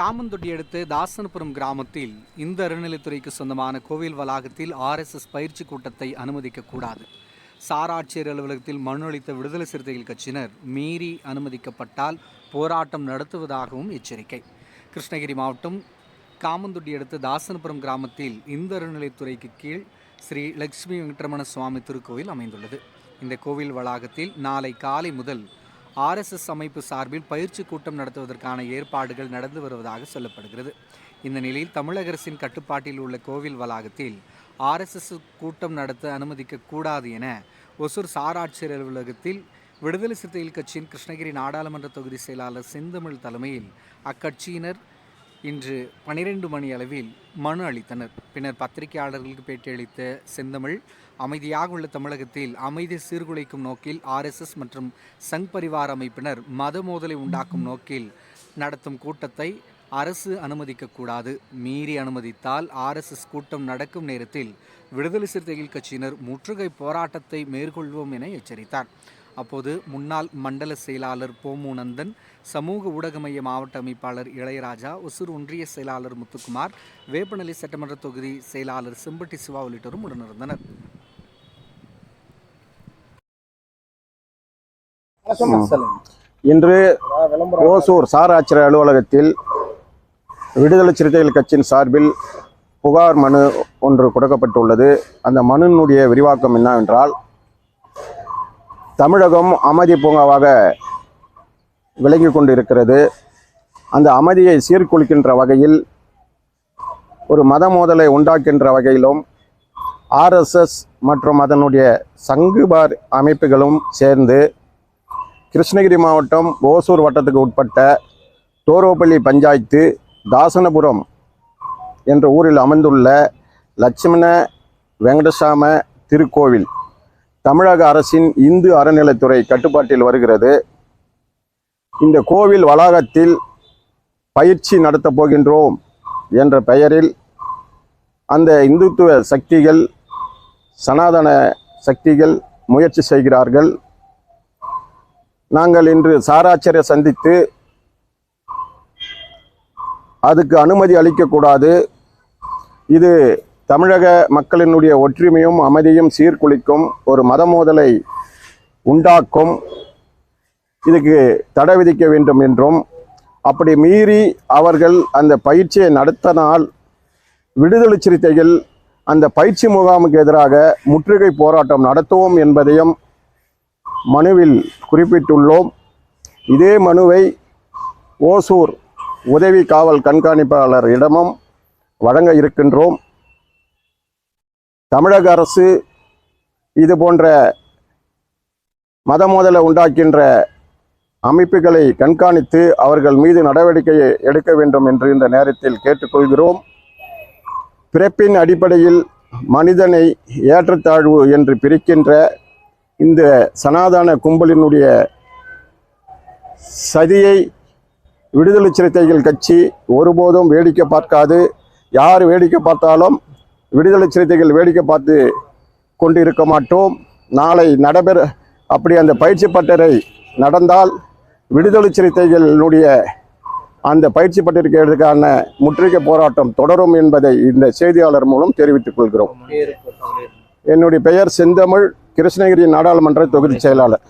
காமந்தொட்டி அடுத்து தாசனபுரம் கிராமத்தில் இந்த அறநிலைத்துறைக்கு சொந்தமான கோவில் வளாகத்தில் ஆர்எஸ்எஸ் பயிற்சி கூட்டத்தை அனுமதிக்க கூடாது. சாராட்சியர் அலுவலகத்தில் மனு அளித்த விடுதலை சிறுத்தைகள் கட்சியினர் மீறி அனுமதிக்கப்பட்டால் போராட்டம் நடத்துவதாகவும் எச்சரிக்கை. கிருஷ்ணகிரி மாவட்டம் காமந்தொட்டி அடுத்து தாசனபுரம் கிராமத்தில் இந்த அறநிலைத்துறைக்கு கீழ் ஸ்ரீ லட்சுமி வெங்கடரமண சுவாமி திருக்கோவில் அமைந்துள்ளது. இந்த கோவில் வளாகத்தில் நாளை காலை முதல் ஆர்எஸ்எஸ் அமைப்பு சார்பில் பயிற்சி கூட்டம் நடத்துவதற்கான ஏற்பாடுகள் நடந்து வருவதாக சொல்லப்படுகிறது. இந்த நிலையில் தமிழக அரசின் கட்டுப்பாட்டில் உள்ள கோவில் வளாகத்தில் ஆர்எஸ்எஸ் கூட்டம் நடத்த அனுமதிக்க கூடாது என ஒசூர் சாராட்சியர் அலுவலகத்தில் விடுதலை சிறுத்தைகள் கட்சியின் கிருஷ்ணகிரி நாடாளுமன்ற தொகுதி செயலாளர் செந்தமிழ் தலைமையில் அக்கட்சியினர் இன்று பனிரெண்டு மணி அளவில் மனு அளித்தனர். பின்னர் பத்திரிகையாளர்களுக்கு பேட்டியளித்த செந்தமிழ் அமைதியாக உள்ள தமிழகத்தில் அமைதி சீர்குலைக்கும் நோக்கில் ஆர்எஸ்எஸ் மற்றும் சங் பரிவார் அமைப்பினர் மத மோதலை உண்டாக்கும் நோக்கில் நடத்தும் கூட்டத்தை அரசு அனுமதிக்கக்கூடாது மீறி அனுமதித்தால் ஆர்எஸ்எஸ் கூட்டம் நடக்கும் நேரத்தில் விடுதலை சிறுத்தைகள் கட்சியினர் முற்றுகை போராட்டத்தை மேற்கொள்வோம் என எச்சரித்தார். அப்போது முன்னாள் மண்டல செயலாளர் போமுநந்தன் சமூக ஊடக மைய மாவட்ட அமைப்பாளர் இளையராஜா ஒசூர் ஒன்றிய செயலாளர் முத்துக்குமார் வேப்பநிலை சட்டமன்ற தொகுதி செயலாளர் செம்பட்டி சிவா உள்ளிட்டோரும் உடனிருந்தனர். இன்று ஓசூர் சார் ஆட்சியர் அலுவலகத்தில் விடுதலை சிறுத்தைகள் கட்சியின் சார்பில் புகார் மனு ஒன்று கொடுக்கப்பட்டுள்ளது. அந்த மனுனுடைய விரிவாக்கம் என்னவென்றால் தமிழகம் அமைதி பூங்காவாக விளங்கி கொண்டிருக்கிறது. அந்த அமைதியை சீர்குலைக்கின்ற வகையில் ஒரு மத மோதலை உண்டாக்கின்ற வகையிலும் ஆர்எஸ்எஸ் மற்றும் அதனுடைய சங்குபார் அமைப்புகளும் சேர்ந்து கிருஷ்ணகிரி மாவட்டம் ஓசூர் வட்டத்துக்கு உட்பட்ட தோரோப்பள்ளி பஞ்சாயத்து தாசனபுரம் என்ற ஊரில் அமைந்துள்ள லட்சுமண வெங்கடசாம திருக்கோவில். தமிழக அரசின் இந்து அறநிலைத்துறை கட்டுப்பாட்டில் வருகிறது. இந்த கோவில் வளாகத்தில் பயிற்சி நடத்தப் போகின்றோம் என்ற பெயரில் அந்த இந்துத்துவ சக்திகள் சனாதன சக்திகள் முயற்சி செய்கிறார்கள். நாங்கள் இன்று சாராச்சரை சந்தித்து அதுக்கு அனுமதி அளிக்கக்கூடாது இது தமிழக மக்களினுடைய ஒற்றுமையும் அமைதியும் சீர்குலைக்கும் ஒரு மதமோதலை உண்டாக்கும். இதுக்கு தடை விதிக்க வேண்டும் என்றும் அப்படி மீறி அவர்கள் அந்த பயிற்சியை நடத்தினால் விடுதலை சிறுத்தைகள் அந்த பயிற்சி முகாமுக்கு எதிராக முற்றுகை போராட்டம் நடத்துவோம் என்பதையும் மனுவில் குறிப்பிட்டுள்ளோம். இதே மனுவை ஓசூர் உதவி காவல் கண்காணிப்பாளரிடமும் வழங்க இருக்கின்றோம். தமிழக அரசு இது போன்ற மத மோதலை உண்டாக்கின்ற அமைப்புகளை கண்காணித்து அவர்கள் மீது நடவடிக்கை எடுக்க வேண்டும் என்று இந்த நேரத்தில் கேட்டுக்கொள்கிறோம். பிறப்பின் அடிப்படையில் மனிதனை ஏற்றத்தாழ்வு என்று பிரிக்கின்ற இந்த சனாதன கும்பலினுடைய சதியை விடுதலை சிறுத்தைகள் கட்சி ஒருபோதும் வேடிக்கை பார்க்காது. யார் வேடிக்கை பார்த்தாலும் விடுதலை சிறுத்தைகள் வேடிக்கை பார்த்து கொண்டிருக்க மாட்டோம். நாளை நடைபெற அப்படி அந்த பயிற்சி பட்டறை நடந்தால் விடுதலை சிறுத்தைகளினுடைய அந்த பயிற்சி பட்டிருக்கிறதுக்கான முற்றுகை போராட்டம் தொடரும் என்பதை இந்த செய்தியாளர் மூலம் தெரிவித்துக் கொள்கிறோம். என்னுடைய பெயர் செந்தமிழ் கிருஷ்ணகிரி நாடாளுமன்ற தொகுதி செயலாளர்.